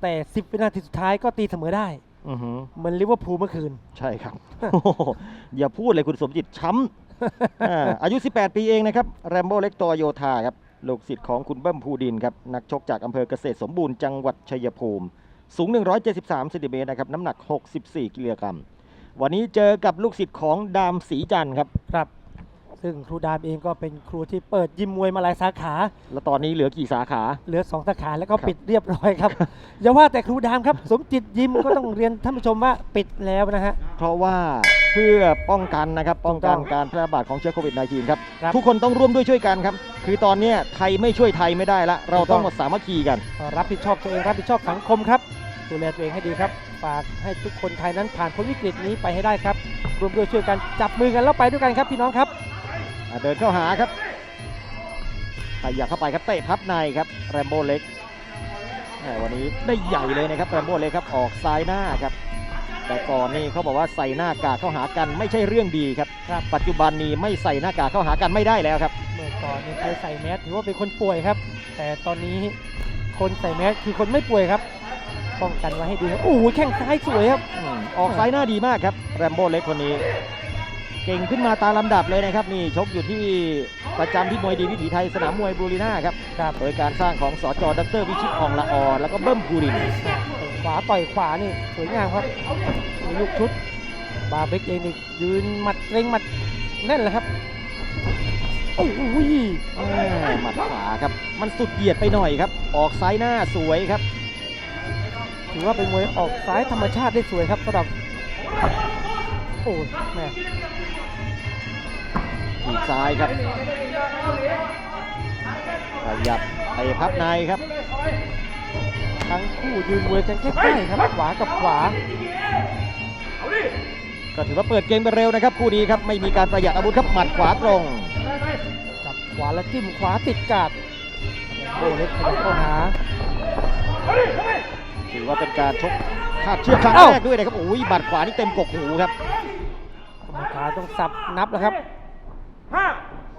แต่ 10 วินาทีสุดท้ายก็ตีเสมอได้อือหือเหมือนลิเวอร์พูลเมื่อคืน ใช่ครับ โอ้โหอย่าพูดเลยคุณสมจิตช้ำอ่าอายุ 18 ปีเองนะครับ แรมโบ้เล็กตอโยธาครับ ลูกศิษย์ของคุณเบิ้มภูดินครับ นักชกจากอำเภอเกษตรสมบูรณ์จังหวัดชัยภูมิ สูง 173เซนติเมตรนะครับ น้ำหนัก 64 กิโลกรัม วันนี้เจอกับลูกศิษย์ของดามสีจันทร์ครับ ครับ ซึ่งครูดามเองก็เป็นครูที่เปิดยิมมวยมาหลายสาขา แล้วตอนนี้เหลือกี่สาขา เหลือ 2 สาขาแล้วก็ครับปิดเรียบร้อยครับ อย่าว่าแต่ครูดามครับ สมจิตยิมก็ต้องเรียนท่านผู้ชมว่าปิดแล้วนะฮะ เพราะว่าเพื่อป้องกันนะครับ ป้องกันถูกต้องการแพร่ระบาดของเชื้อโควิด -19 ครับ ครับ ทุกคนต้องร่วมด้วยช่วยกันครับ คือตอนเนี้ยไทยไม่ช่วยไทยไม่ได้ละ เราถูกต้ต้อองงมาสามัคคีกัน รับผิดชอบตัวเองรับผิดชอบสังคมครับ ดูแลตัวเองให้ดีครับ ฝากให้ทุกคนไทยนั้นผ่านพ้นวิกฤตนี้ไปให้ได้ครับรวมด้วยช่วยกันจับมือกันแล้วไปด้วยกันครับพี่น้องครับอะ เดินเข้าหาครับขยับเข้าไปครับเตะพับในครับแรมโบ้เล็กแหมวันนี้ได้ใหญ่เลยนะครับแรมโบ้เล็กครับออกซ้ายหน้าครับ แต่ก่อนนี่เขาบอกว่าใส่หน้ากากเข้าหากันไม่ใช่เรื่องดีครับครับปัจจุบันนี้ไม่ใส่หน้ากากเข้าหากันไม่ได้แล้วครับ เมื่อก่อนเนี่ยใครใส่แมสถือว่าเป็นคนป่วยครับ แต่ตอนนี้คนใส่แมสคือคนไม่ป่วยครับป้องกันไว้ให้ดีครับโอ้โหแข้งซ้ายสวยครับอืมออกซ้ายหน้าดีมากครับแรมโบ้เล็กคนนี้ เก่งขึ้นมาตามลำดับเลยนะครับนี่ชกอยู่ที่ประจำที่มวยดีวิถีไทยสนามมวยบูรีน่าครับครับโดยการสร้างของสจดรวิชิตอ่องละออแล้วก็เบิ้มภูรินทร์ขวาต่อยขวานี่สวยงามครับมีลูกชุดบาเบกเองนี่ยืนหมัดเกรงหมัดแน่นแหละครับโอ้โหแม่หมัดขวาครับ มันสุดเหยียดไปหน่อยครับ ออกซ้ายหน้าสวยครับ ถือว่าเป็นมวยออกซ้ายธรรมชาติได้สวยครับสำหรับโอ้ยแม่ ทีบซ้ายครับขยับไปพับในครับ ทั้งคู่ยืนมวยกันใกล้ๆครับขวากับขวา ก็ถือว่าเปิดเกมไปเร็วนะครับ คู่นี้ครับไม่มีการประหยัดอาวุธครับหมัดขวาตรงจับขวาแล้วจิ้มขวาติดกาดโอ้เล็กขยับเข้าหาถือว่าเป็นการชกคาดเชือกครั้งเอ้าแรกด้วยนะครับโอ้ยบัดขวานี่เต็มกกหูครับกรรมการต้องสับนับแล้วครับ ห้า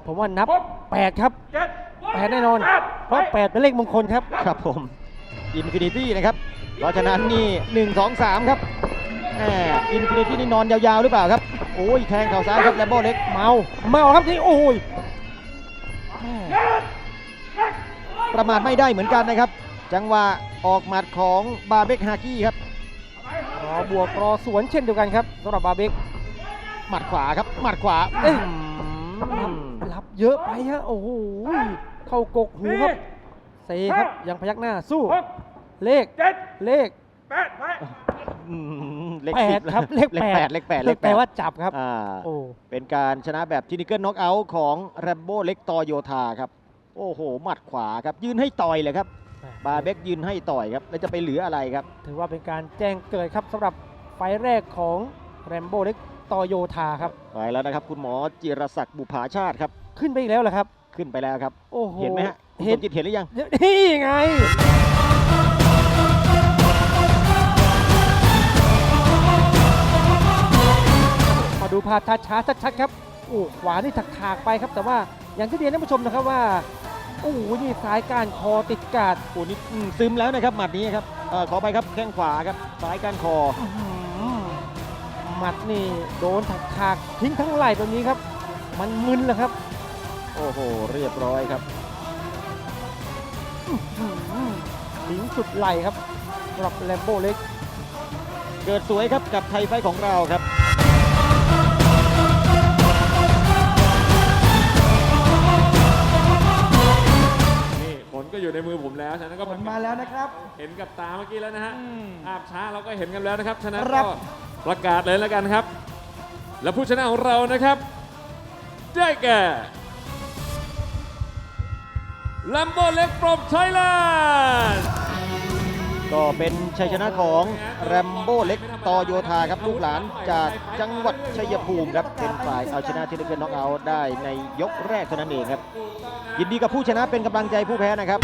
ผมว่านับ8ครับเจ็ดแปดแน่นอน เพราะ8เป็นเลขมงคลครับ ครับผมอินฟินิตี้นะครับ เพราะฉะนั้นนี่ 1 2 3 ครับแหมอินฟินิตี้นี่นอนยาวๆหรือเปล่าครับ โอ้ยแทงเข่าซ้ายครับแลมโบ้เล็กเมาเมาครับนี่โอ้ยแม่ประมาทไม่ได้เหมือนกันนะครับ จังหวะออกหมัดของบาเบกฮากี้ครับ รอบวกรอสวนเช่นเดียวกันครับสำหรับบาเบกหมัดขวาครับ หมัดขวาเอ๊ะ อืมรับเยอะไปฮะโอ้โหเข้ากกหูครับเซครับยังพยักหน้าสู้หกเลขเจ็ดเลขแปดไปอืมเลขแปสิดบครับเลขเลขแปแปดดเลขแปดเลขแปแปลดว่าจับครับอ่าโอ้เป็นการชนะแบบทีนิเกิลน็อกเอาท์ของแรมโบ้เล็กตอโยธาครับ โอ้โห หมัดขวาครับ ยืนให้ต่อยเลยครับ บาเบกยืนให้ต่อยครับ แล้วจะไปเหลืออะไรครับ ถือว่าเป็นการแจ้งเกิดครับสำหรับไฟล์แรกของแรมโบ้เล็ก ตอโยธาครับไปแล้วนะครับ คุณหมอจิรศักดิ์บุภาชาติครับ ขึ้นไปอีกแล้วเหรอครับ ขึ้นไปแล้วครับ โอ้โหเห็นไหมฮะคุณเห็สนมจิตเห็นหรือยังนี่ไงมาดูภาพช้าๆชัดๆครับโอ้ขวานี่ถักถากๆไปครับ แต่ว่าอย่างที่เรียนท่านผู้ชมนะครับว่าโอ้โหนี่สายการคอติดกาดโอ้นี่อืมซึมแล้วนะครับหมัดนี้ครับเออขอไปครับแข้งขวาครับซ้ายก้านคออื้อหือห มัดนี่โดนถักถากๆทิ้งทั้งไหล่แบบนี้ครับ มันมึนเลยครับ โอ้โห เรียบร้อยครับอื้อหือทิ้งสุดไหล่ครับสำหรับแลมโบ้เล็ก เกิดสวยครับกับไทยไฟท์ของเราครับนี่ผลก็อยู่ในมือผมแล้ว ฉะนั้นก็ผลมาแล้วนะครับ เห็นกับตาเมื่อกี้แล้วนะฮะอืมภาพช้าเราก็เห็นกันแล้วนะครับ ฉะนั้นครัก็บ ประกาศเลยแล้วกันครับ และผู้ชนะของเรานะครับ ได้แก่ลัมโบเล็กปรบไทยแลนด์ก็เป็นชัยชนะของแรมโบ้เล็กตอโยธาครับ ลูกหลานจากจังหวัดชัยภูมิครับ เป็นฝ่ายเอาชนะทีนิเกิลน็อกเอาได้ในยกแรกเท่านั้นเองครับ ยินดีกับผู้ชนะเป็นกำลังใจผู้แพ้นะครับ